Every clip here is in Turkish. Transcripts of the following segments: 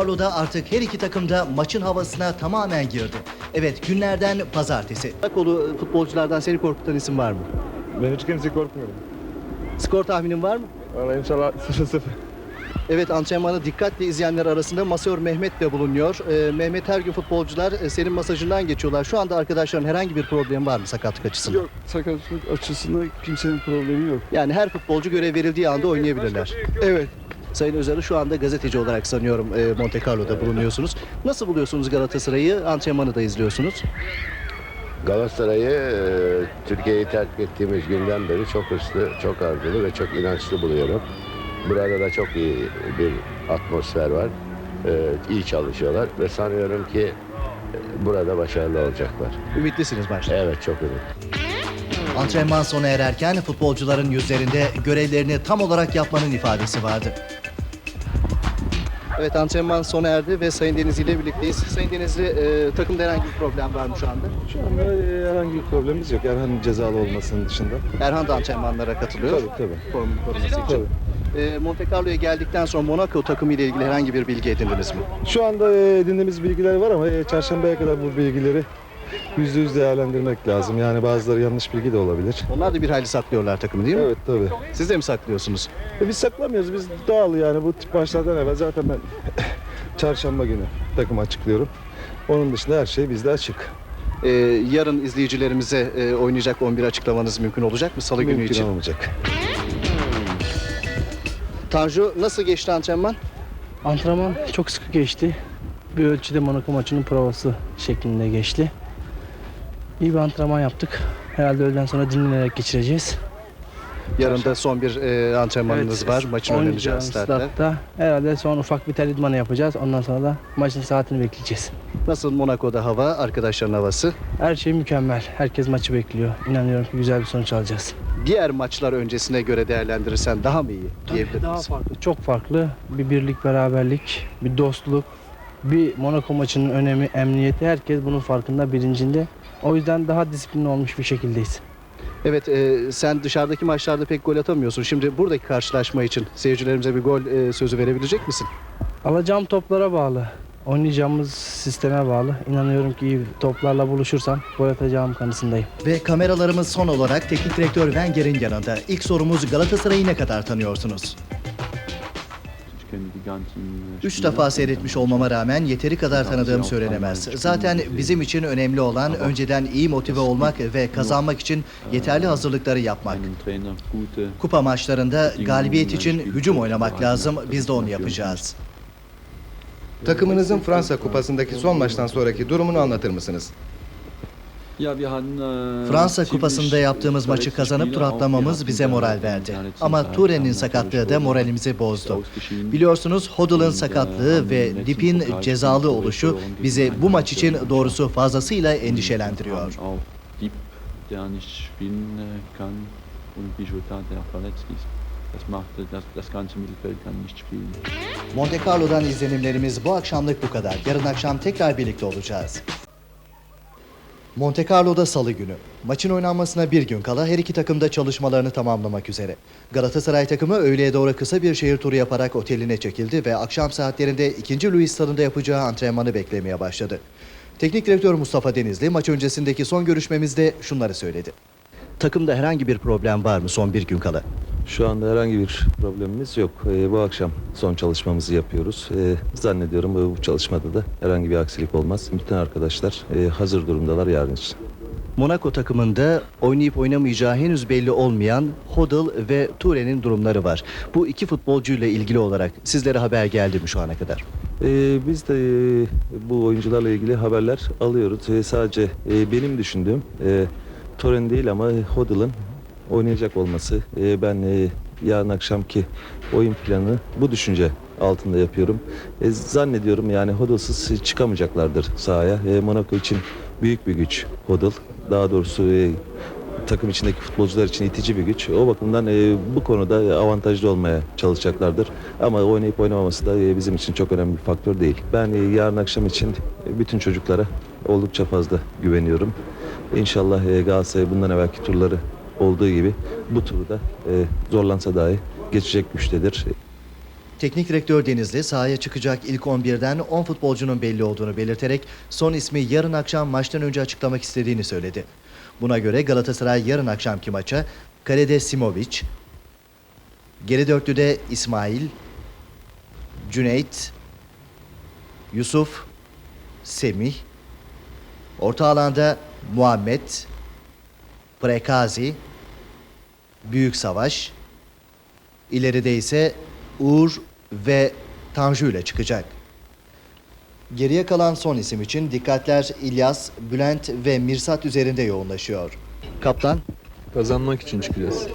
Carlo'da artık her iki takım da maçın havasına tamamen girdi. Evet günlerden pazartesi. Kolu futbolculardan seni korkutan isim var mı? Ben hiç kimseyi korkmuyorum. Skor tahminin var mı? Valla inşallah 0-0. Evet antrenmanı dikkatle izleyenler arasında masör Mehmet de bulunuyor. Ee, Mehmet her gün futbolcular e, senin masajından geçiyorlar. Şu anda arkadaşların herhangi bir problemi var mı sakatlık açısından? Yok sakatlık açısından kimsenin problemi yok. Yani her futbolcu görev verildiği anda oynayabilirler. Evet. Sayın Özer'i şu anda gazeteci olarak sanıyorum e, Monte Carlo'da bulunuyorsunuz. Nasıl buluyorsunuz Galatasaray'ı? Antrenmanı da izliyorsunuz. Galatasaray'ı e, Türkiye'yi terk ettiğimiz günden beri çok hırslı, çok arzulu ve çok inançlı buluyorum. Burada da çok iyi bir atmosfer var. E, iyi çalışıyorlar ve sanıyorum ki e, burada başarılı olacaklar. Ümitlisiniz maçta. Evet çok ümit. Antrenman sona ererken futbolcuların yüzlerinde görevlerini tam olarak yapmanın ifadesi vardı. Evet antrenman sona erdi ve Sayın Denizli ile birlikteyiz. Sayın Denizli e, takımda herhangi bir problem var mı şu anda? Şu anda e, herhangi bir problemimiz yok. Erhan cezalı olmasının dışında. Erhan da antrenmanlara katılıyor. Tabii tabii. Koruması için. Tabii. E, Monte Carlo'ya geldikten sonra Monaco takımı ile ilgili herhangi bir bilgi edindiniz mi? Şu anda e, edindiğimiz bilgiler var ama e, çarşambaya kadar bu bilgileri yüzde yüz değerlendirmek lazım. Yani bazıları yanlış bilgi de olabilir. Onlar da bir hayli saklıyorlar takımı değil mi? Evet tabii. Siz de mi saklıyorsunuz? E, biz saklamıyoruz. Biz doğal yani bu tip maçlardan evvel zaten ben çarşamba günü takımı açıklıyorum. Onun dışında her şey bizde açık. E, yarın izleyicilerimize e, oynayacak 11 açıklamanız mümkün olacak mı Salı günü Mümkün için? olmayacak. Tanju nasıl geçti antrenman? Antrenman çok sıkı geçti. Bir ölçüde Monaco maçının provası şeklinde geçti. İyi bir antrenman yaptık. Herhalde öğleden sonra dinlenerek geçireceğiz. Yarın da son bir e, antrenmanınız var. Maçın oynanacağı startta. Herhalde son ufak bir tel idmanı yapacağız. Ondan sonra da maçın saatini bekleyeceğiz. Nasıl Monaco'da hava, arkadaşların havası? Her şey mükemmel. Herkes maçı bekliyor. İnanıyorum ki güzel bir sonuç alacağız. Diğer maçlar öncesine göre değerlendirirsen daha mı iyi diyebilir Daha farklı, çok farklı. Bir birlik, beraberlik, bir dostluk, bir Monaco maçının önemi, emniyeti. Herkes bunun farkında, bilincinde. O yüzden daha disiplinli olmuş bir şekildeyiz. Evet, e, sen dışarıdaki maçlarda pek gol atamıyorsun. Şimdi buradaki karşılaşma için seyircilerimize bir gol e, sözü verebilecek misin? Alacağım toplara bağlı. Oynayacağımız sisteme bağlı. İnanıyorum ki iyi toplarla buluşursam gol atacağım kanısındayım. Ve kameralarımız son olarak teknik direktör Wenger'in yanında. İlk sorumuz Galatasaray'ı ne kadar tanıyorsunuz? Üç defa seyretmiş olmama rağmen yeteri kadar tanıdığım söylenemez. Zaten bizim için önemli olan önceden iyi motive olmak ve kazanmak için yeterli hazırlıkları yapmak. Kupa maçlarında galibiyet için hücum oynamak lazım. Biz de onu yapacağız. Takımınızın Fransa Kupası'ndaki son maçtan sonraki durumunu anlatır mısınız? Fransa Kupası'nda yaptığımız maçı kazanıp tur atlamamız bize moral verdi. Ama Ture'nin sakatlığı da moralimizi bozdu. Biliyorsunuz Hodl'ın sakatlığı ve Dip'in cezalı oluşu bizi bu maç için doğrusu fazlasıyla endişelendiriyor. Monte Carlo'dan izlenimlerimiz bu akşamlık bu kadar. Yarın akşam tekrar birlikte olacağız. Monte Carlo'da salı günü. Maçın oynanmasına bir gün kala her iki takım da çalışmalarını tamamlamak üzere. Galatasaray takımı öğleye doğru kısa bir şehir turu yaparak oteline çekildi ve akşam saatlerinde 2. Louis stadında yapacağı antrenmanı beklemeye başladı. Teknik direktör Mustafa Denizli maç öncesindeki son görüşmemizde şunları söyledi. Takımda herhangi bir problem var mı son bir gün kala? Şu anda herhangi bir problemimiz yok. Ee, bu akşam son çalışmamızı yapıyoruz. Ee, zannediyorum bu bu çalışmada da herhangi bir aksilik olmaz. Bütün arkadaşlar e, hazır durumdalar yarın için. Monaco takımında oynayıp oynamayacağı henüz belli olmayan Hodl ve Ture'nin durumları var. Bu iki futbolcuyla ilgili olarak sizlere haber geldi mi şu ana kadar? Ee, biz de e, bu oyuncularla ilgili haberler alıyoruz. Ee, sadece e, benim düşündüğüm e, Torren değil ama Hodl'ın oynayacak olması. E, ben e, yarın akşamki oyun planı bu düşünce altında yapıyorum. E, zannediyorum yani Hodl'sız çıkamayacaklardır sahaya. E, Monaco için büyük bir güç Hodl. Daha doğrusu e, takım içindeki futbolcular için itici bir güç. O bakımdan e, bu konuda avantajlı olmaya çalışacaklardır. Ama oynayıp oynamaması da e, bizim için çok önemli bir faktör değil. Ben e, yarın akşam için e, bütün çocuklara oldukça fazla güveniyorum. İnşallah e, Galatasaray bundan evvelki turları olduğu gibi bu turu da e, zorlansa dahi geçecek güçtedir. Teknik direktör Denizli sahaya çıkacak ilk 11'den 10 futbolcunun belli olduğunu belirterek son ismi yarın akşam maçtan önce açıklamak istediğini söyledi. Buna göre Galatasaray yarın akşamki maça kalede Simovic, geri dörtlüde İsmail, Cüneyt, Yusuf, Semih, orta alanda Muhammed, Prekazi, Büyük Savaş, ileride ise Uğur ve Tanju ile çıkacak. Geriye kalan son isim için dikkatler İlyas, Bülent ve Mirsat üzerinde yoğunlaşıyor. Kaptan, Kazanmak için çıkacağız.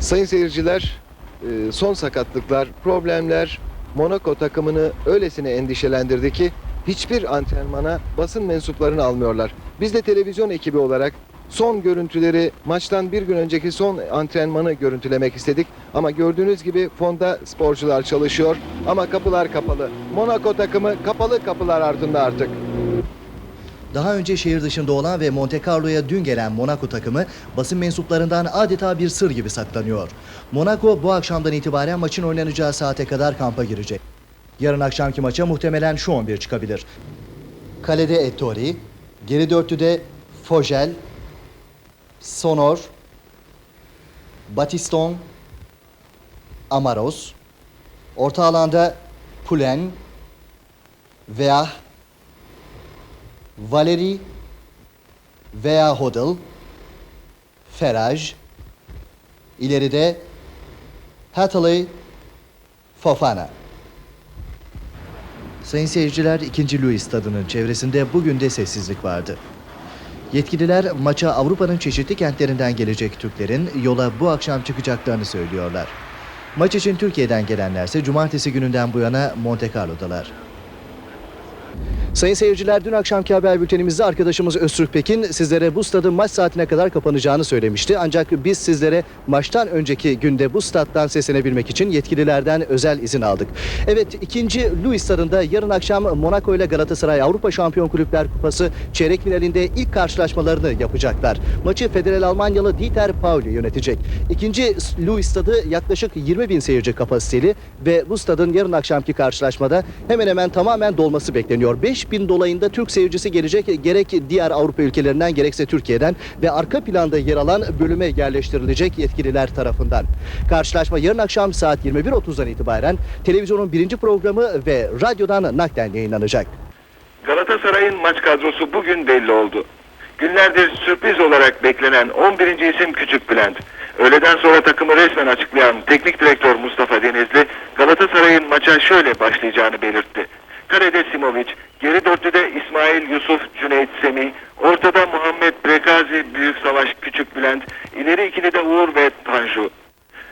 Sayın seyirciler, e, son sakatlıklar, problemler Monaco takımını öylesine endişelendirdi ki hiçbir antrenmana basın mensuplarını almıyorlar. Biz de televizyon ekibi olarak son görüntüleri maçtan bir gün önceki son antrenmanı görüntülemek istedik. Ama gördüğünüz gibi fonda sporcular çalışıyor ama kapılar kapalı. Monaco takımı kapalı kapılar ardında artık. daha önce şehir dışında olan ve Monte Carlo'ya dün gelen Monaco takımı basın mensuplarından adeta bir sır gibi saklanıyor. Monaco bu akşamdan itibaren maçın oynanacağı saate kadar kampa girecek. Yarın akşamki maça muhtemelen şu 11 çıkabilir. Kalede Ettori, geri dörtlüde Fogel, Sonor, Batiston, Amaros, orta alanda Pulen, Veah, Valeri veya Hodl, Feraj, ileride Hathaway, Fofana. Sayın seyirciler 2. Louis stadının çevresinde bugün de sessizlik vardı. Yetkililer maça Avrupa'nın çeşitli kentlerinden gelecek Türklerin yola bu akşam çıkacaklarını söylüyorlar. Maç için Türkiye'den gelenlerse cumartesi gününden bu yana Monte Carlo'dalar. Sayın seyirciler dün akşamki haber bültenimizde arkadaşımız Öztürk Pekin sizlere bu stadın maç saatine kadar kapanacağını söylemişti. Ancak biz sizlere maçtan önceki günde bu stat'tan seslenebilmek için yetkililerden özel izin aldık. Evet ikinci Louis stadında yarın akşam Monaco ile Galatasaray Avrupa Şampiyon Kulüpler Kupası çeyrek finalinde ilk karşılaşmalarını yapacaklar. Maçı Federal Almanyalı Dieter Pauli yönetecek. İkinci Louis stadı yaklaşık 20 bin seyirci kapasiteli ve bu stadın yarın akşamki karşılaşmada hemen hemen tamamen dolması bekleniyor. 5 bin dolayında Türk seyircisi gelecek gerek diğer Avrupa ülkelerinden gerekse Türkiye'den ve arka planda yer alan bölüme yerleştirilecek yetkililer tarafından. Karşılaşma yarın akşam saat 21.30'dan itibaren televizyonun birinci programı ve radyodan naklen yayınlanacak. Galatasaray'ın maç kadrosu bugün belli oldu. Günlerdir sürpriz olarak beklenen 11. isim Küçük Bülent. Öğleden sonra takımı resmen açıklayan teknik direktör Mustafa Denizli Galatasaray'ın maça şöyle başlayacağını belirtti. Kalede Simovic, geri dörtlüde İsmail, Yusuf, Cüneyt, Semih, ortada Muhammed Brekazi, Büyük Savaş, Küçük Bülent, ileri ikilide Uğur ve Tanju.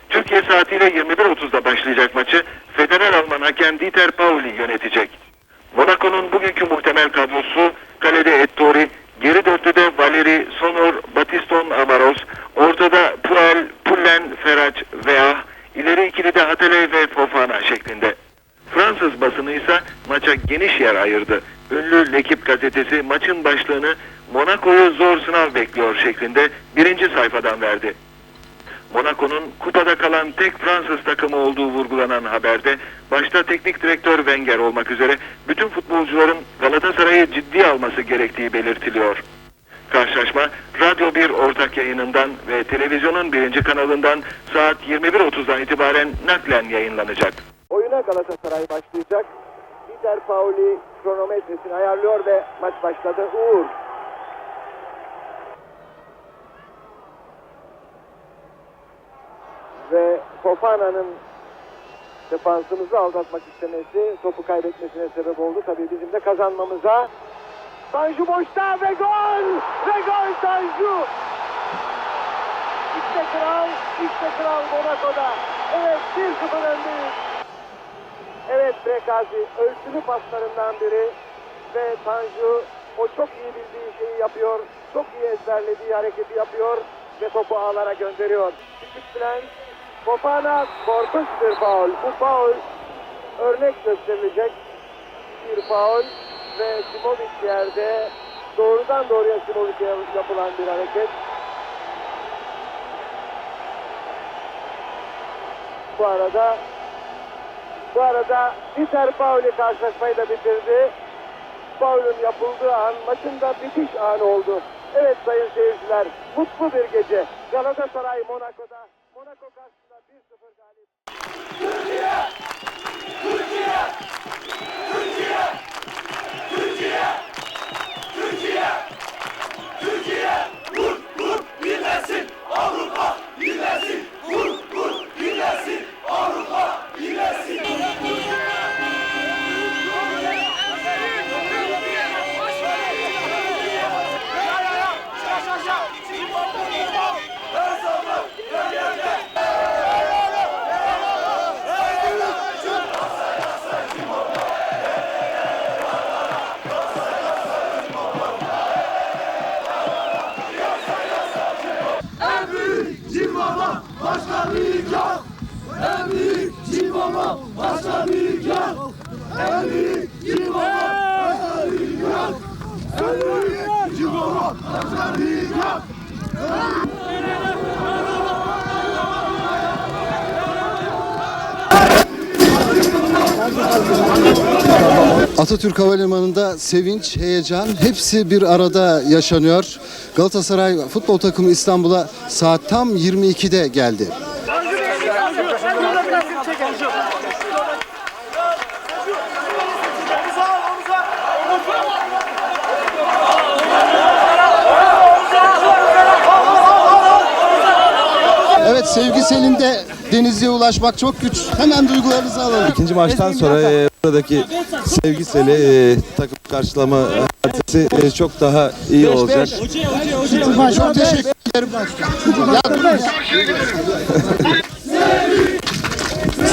Türkiye saatiyle 21.30'da başlayacak maçı Federal Alman hakem Dieter Pauli yönetecek. Monaco'nun bugünkü muhtemel kadrosu kalede Ettori, geri dörtlüde Valeri, Sonor, Batiston, Amaros, ortada Puel, Pullen, Ferac veya ileri ikilide Hatele ve Fofana şeklinde. Fransız basını ise maça geniş yer ayırdı. Ünlü Lekip gazetesi maçın başlığını Monaco'yu zor sınav bekliyor şeklinde birinci sayfadan verdi. Monaco'nun kupada kalan tek Fransız takımı olduğu vurgulanan haberde başta teknik direktör Wenger olmak üzere bütün futbolcuların Galatasaray'ı ciddiye alması gerektiği belirtiliyor. Karşılaşma Radyo 1 ortak yayınından ve televizyonun birinci kanalından saat 21.30'dan itibaren naklen yayınlanacak. Oyuna Galatasaray başlayacak. Dieter Pauli kronometresini ayarlıyor ve maç başladı. Uğur. Ve Fofana'nın defansımızı aldatmak istemesi topu kaybetmesine sebep oldu. Tabii bizim de kazanmamıza. Tanju boşta ve gol! Ve gol Tanju! İşte kral, işte kral Monaco'da. Evet 1-0 öndeyiz. Frekazi ölçülü paslarından biri ve Tanju o çok iyi bildiği şeyi yapıyor. Çok iyi ezberlediği hareketi yapıyor ve topu ağlara gönderiyor. Küçük Bülent, Fofana korkunç bir faul. Bu faul örnek gösterilecek bir faul ve Simovic yerde doğrudan doğruya Simovic'e yapılan bir hareket. Bu arada bu arada Dieter Pauli karşılaşmayı da bitirdi. Paul'un yapıldığı an maçın da bitiş anı oldu. Evet sayın seyirciler mutlu bir gece. Galatasaray Monaco'da. Monaco karşısında 1-0 galip. Atatürk Havalimanı'nda sevinç, heyecan hepsi bir arada yaşanıyor. Galatasaray futbol takımı İstanbul'a saat tam 22'de geldi. Evet Sevgi Selim'de Denizli'ye ulaşmak çok güç. Hemen duygularınızı alalım. İkinci maçtan sonra e, buradaki sevgiseli e, takım karşılama hadisesi e, çok daha iyi olacak. Çok teşekkür ederim.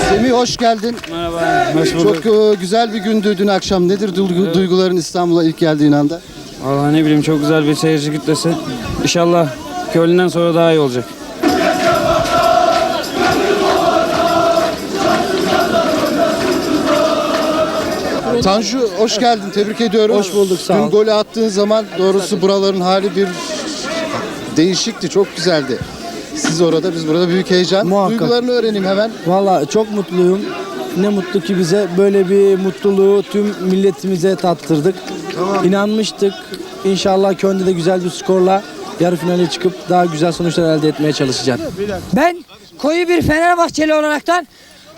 Semih hoş geldin. Merhaba, hoş bulduk. Çok e, güzel bir gündü dün akşam. Nedir duygu- duyguların İstanbul'a ilk geldiğin anda? Vallahi ne bileyim çok güzel bir seyirci kitlesi. İnşallah Köln'den sonra daha iyi olacak. Tanju hoş geldin. Tebrik ediyorum. Hoş bulduk, sağ Dün ol. golü attığın zaman doğrusu buraların hali bir değişikti. Çok güzeldi. Siz orada, biz burada büyük heyecan. Muhakkak. Duygularını öğreneyim hemen. Valla çok mutluyum. Ne mutlu ki bize böyle bir mutluluğu tüm milletimize tattırdık. İnanmıştık. İnşallah Köln'de de güzel bir skorla yarı finale çıkıp daha güzel sonuçlar elde etmeye çalışacağız. Ben koyu bir Fenerbahçeli olaraktan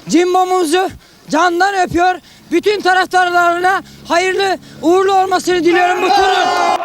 cimbomumuzu candan öpüyor. Bütün taraftarlarına hayırlı uğurlu olmasını diliyorum bu turun.